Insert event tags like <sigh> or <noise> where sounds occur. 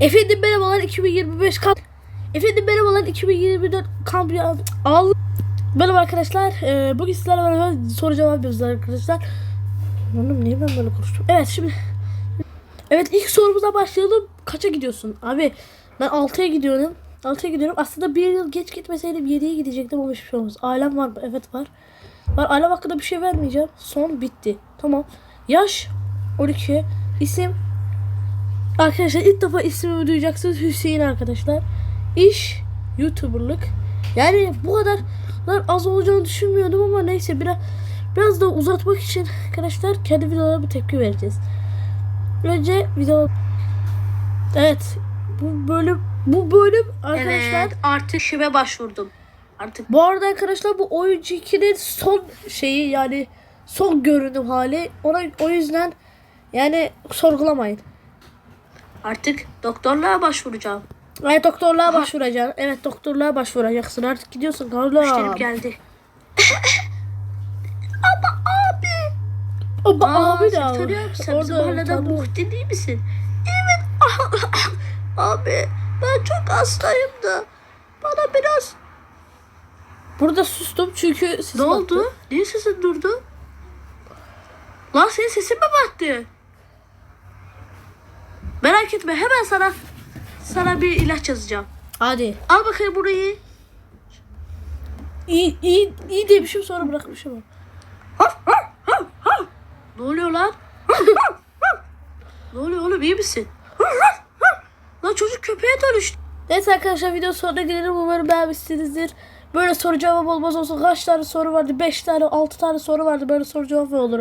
Efendim merhabalar 2025 kamp. Efendim merhabalar 2024 kamp ya. Al. Merhaba arkadaşlar. Ee, bugün sizlerle beraber soru cevap yapıyoruz arkadaşlar. Oğlum niye ben böyle konuştum? Evet şimdi. Evet ilk sorumuza başlayalım. Kaça gidiyorsun? Abi ben 6'ya gidiyorum. 6'ya gidiyorum. Aslında bir yıl geç gitmeseydim 7'ye gidecektim ama hiçbir şey olmaz. Ailem var mı? Evet var. Var ailem hakkında bir şey vermeyeceğim. Son bitti. Tamam. Yaş 12. İsim Arkadaşlar ilk defa ismimi duyacaksınız Hüseyin arkadaşlar. İş YouTuber'lık. Yani bu kadar, az olacağını düşünmüyordum ama neyse biraz biraz da uzatmak için arkadaşlar kendi videolara bir tepki vereceğiz. Önce video Evet. Bu bölüm bu bölüm arkadaşlar Evet artık şive başvurdum. Artık bu arada arkadaşlar bu oyuncu 2'nin son şeyi yani son görünüm hali. Ona o yüzden yani sorgulamayın. Artık doktorluğa başvuracağım. Evet doktorluğa başvuracaksın. Evet doktorluğa başvuracaksın. Artık gidiyorsun Müşterim Karla. geldi. <laughs> Ama Aa, abi de abi. tanıyorum. Sen bizim Orada mahalleden tanıdım. Muhittin değil misin? Evet. Abi ben çok hastayım da bana biraz... Burada sustum çünkü siz Ne oldu? Niye sesin durdu? Lan senin sesin mi battı? Merak etme hemen sana sana bir ilaç yazacağım. Hadi. Al bakayım burayı. İyi, iyi, iyi demişim sonra bırakmışım. Ne oluyor lan? ne oluyor oğlum iyi misin? lan çocuk köpeğe dönüştü. Neyse arkadaşlar video sonuna gelelim. Umarım beğenmişsinizdir. Böyle soru cevap olmaz olsun. Kaç tane soru vardı? 5 tane, 6 tane soru vardı. Böyle soru cevap olur?